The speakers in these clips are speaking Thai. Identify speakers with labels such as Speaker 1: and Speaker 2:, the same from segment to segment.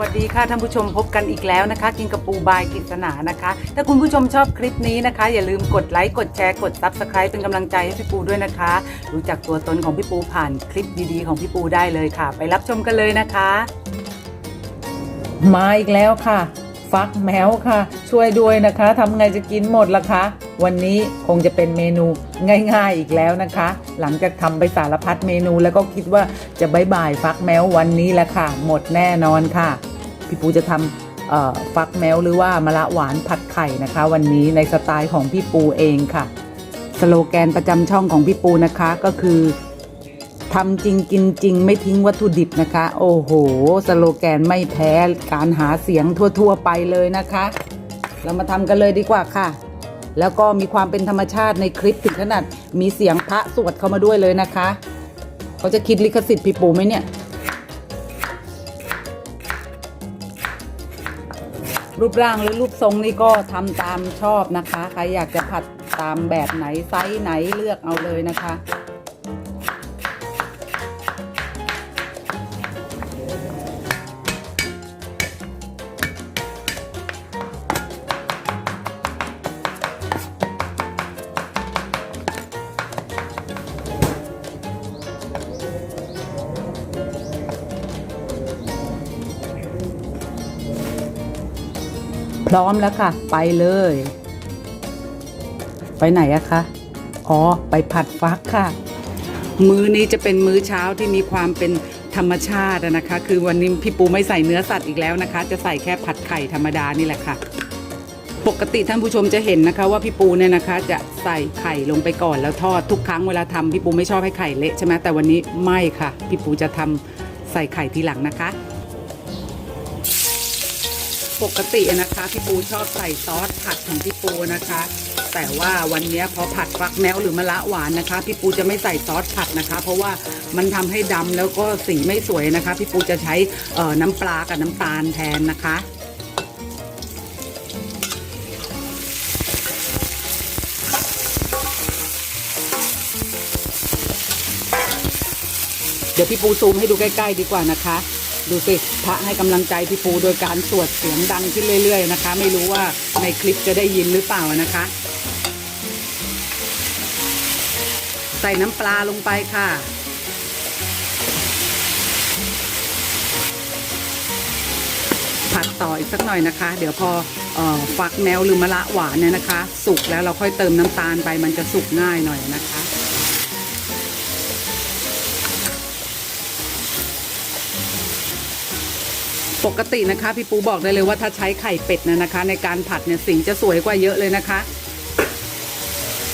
Speaker 1: วัสดีค่ะท่านผู้ชมพบกันอีกแล้วนะคะ กินกับปูบายกิษณานะคะ ถ้าคุณผู้ชมชอบคลิปนี้นะคะ อย่าลืมกดไลค์กดแชร์กดซับสไครป์เป็นกำลังใจให้พี่ปูด้วยนะคะ รู้จักตัวตนของพี่ปูผ่านคลิปดีๆของพี่ปูได้เลยค่ะ ไปรับชมกันเลยนะคะ มาอีกแล้วค่ะ ฟักแมวค่ะ ช่วยด้วยนะคะทำไงจะกินหมดล่ะคะ วันนี้คงจะเป็นเมนูง่ายๆอีกแล้วนะคะ หลังจากทำไปสารพัดเมนูแล้วก็คิดว่าจะบายบายฟักแมววันนี้แหละค่ะ หมดแน่นอนค่ะ พี่ปูจะทำเอ่อฟักแมวหรือว่ามะละหวานผัดไข่นะคะ วันนี้ในสไตล์ของพี่ปูเองค่ะ สโลแกนประจำช่องของพี่ปูนะคะก็คือ ทำจริงกินจริงไม่ทิ้งวัตถุดิบนะคะ โอ้โห สโลแกนไม่แพ้การหาเสียงทั่วๆไปเลยนะคะ เรามาทำกันเลยดีกว่าค่ะ แล้วก็มีความเป็นธรรมชาติในคลิปถึงขนาดมีเสียงพระสวดเข้ามาด้วยเลยนะคะเขาจะคิดลิขสิทธิ์พี่ปูไหมเนี่ย รูปร่างหรือรูปทรงนี่ก็ทำตามชอบนะคะ ใครอยากจะผัดตามแบบไหนไซส์ไหนเลือกเอาเลยนะคะ พร้อมแล้วค่ะ ไปเลย ไปไหนอะคะอ๋อไปผัดฟักค่ะ มื้อนี้จะเป็นมื้อเช้าที่มีความเป็นธรรมชาตินะคะ คือวันนี้พี่ปูไม่ใส่เนื้อสัตว์อีกแล้วนะคะ จะใส่แค่ผัดไข่ธรรมดานี่แหละค่ะ ปกติท่านผู้ชมจะเห็นนะคะ ว่าพี่ปูเนี่ยนะคะ จะใส่ไข่ลงไปก่อนแล้วทอดทุกครั้งเวลาทำพี่ปูไม่ชอบให้ไข่เละใช่ไหมแต่วันนี้ไม่ค่ะ พี่ปูจะทำใส่ไข่ทีหลังนะคะ ปกตินะคะพี่ปูชอบใส่ซอสผัดของพี่ปูนะคะ แต่ว่าวันนี้พอผัดฟักแมวหรือมะละหวานนะคะ พี่ปูจะไม่ใส่ซอสผัดนะคะ เพราะว่ามันทำให้ดำแล้วก็สีไม่สวยนะคะ พี่ปูจะใช้น้ำปลากับน้ำตาลแทนนะคะเดี๋ยวพี่ปูซูมให้ดูใกล้ ๆ ดีกว่านะคะ ดูสิพระให้กำลังใจพี่ปูโดยการสวดเสียงดังขึ้นเรื่อย ๆ นะคะ ไม่รู้ว่าในคลิปจะได้ยินหรือเปล่านะคะ ใส่น้ำปลาลงไปค่ะผัดต่ออีกสักหน่อยนะคะ เดี๋ยวพอออฟักแมวหรือมะละหวานเนี่ยนะคะ สุกแล้วเราค่อยเติมน้ำตาลไปมันจะสุกง่ายหน่อยนะคะ ปกตินะคะ พี่ปูบอกได้เลยว่าถ้าใช้ไข่เป็ดนะนะคะ ในการผัดเนี่ยสีจะสวยกว่าเยอะเลยนะคะ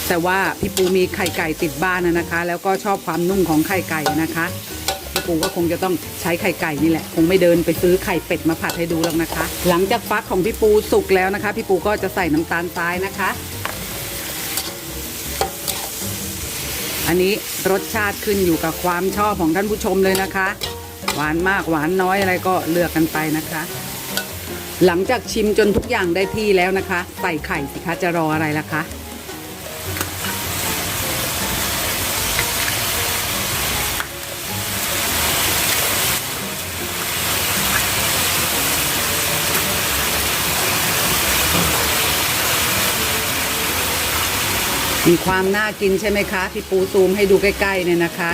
Speaker 1: แต่ว่าพี่ปูมีไข่ไก่ติดบ้านนะนะคะ แล้วก็ชอบความนุ่มของไข่ไก่นะคะพี่ปูก็คงจะต้องใช้ไข่ไก่นี่แหละ คงไม่เดินไปซื้อไข่เป็ดมาผัดให้ดูหรอกนะคะ หลังจากฟักของพี่ปูสุกแล้วนะคะ พี่ปูก็จะใส่น้ำตาลทรายนะคะ อันนี้รสชาติขึ้นอยู่กับความชอบของท่านผู้ชมเลยนะคะ หวานมากหวานน้อยอะไรก็เลือกกันไปนะคะ หลังจากชิมจนทุกอย่างได้ที่แล้วนะคะ ใส่ไข่สิคะจะรออะไรล่ะคะมีความน่ากินใช่ไหมคะ พี่ปูซูมให้ดูใกล้ๆเนี่ยนะคะ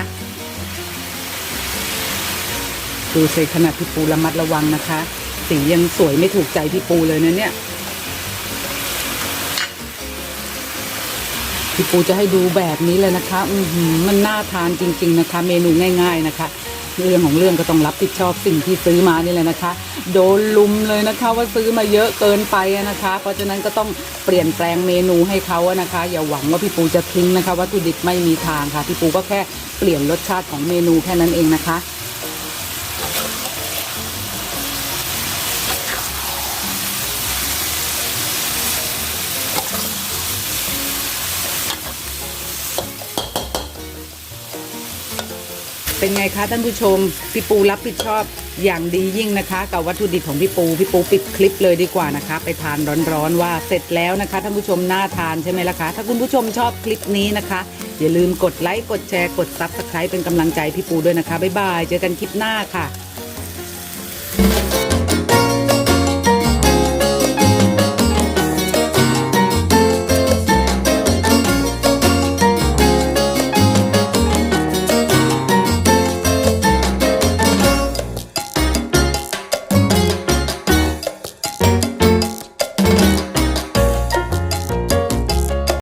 Speaker 1: ดูสิขนาดพี่ปูระมัดระวังนะคะ สียังสวยไม่ถูกใจพี่ปูเลยนะเนี่ยพี่ปูจะให้ดูแบบนี้เลยนะคะ อืมันน่าทานจริง ๆนะคะ เมนูง่าย ๆนะคะ เรื่องของเรื่องก็ต้องรับผิดชอบสิ่งที่ซื้อมานี่แหละนะคะ โดนลุมเลยนะคะ ว่าซื้อมาเยอะเกินไปนะคะ เพราะฉะนั้นก็ต้องเปลี่ยนแปลงเมนูให้เขาอะนะคะ อย่าหวังว่าพี่ปูจะทิ้งนะคะวัตถุดิบไม่มีทางค่ะพี่ปูก็แค่เปลี่ยนรสชาติของเมนูแค่นั้นเองนะคะ เป็นไงคะท่านผู้ชม พี่ปูรับผิดชอบอย่างดียิ่งนะคะ กับวัตถุดิบของพี่ปูพี่ปูปิดคลิปเลยดีกว่านะคะ ไปทานร้อนๆว่าเสร็จแล้วนะคะท่านผู้ชมน่าทานใช่ไหมล่ะคะ ถ้าคุณผู้ชมชอบคลิปนี้นะคะ อย่าลืมกดไลค์กดแชร์กดซับสไครป์เป็นกำลังใจพี่ปูด้วยนะคะบ๊ายบายเจอกันคลิปหน้าค่ะ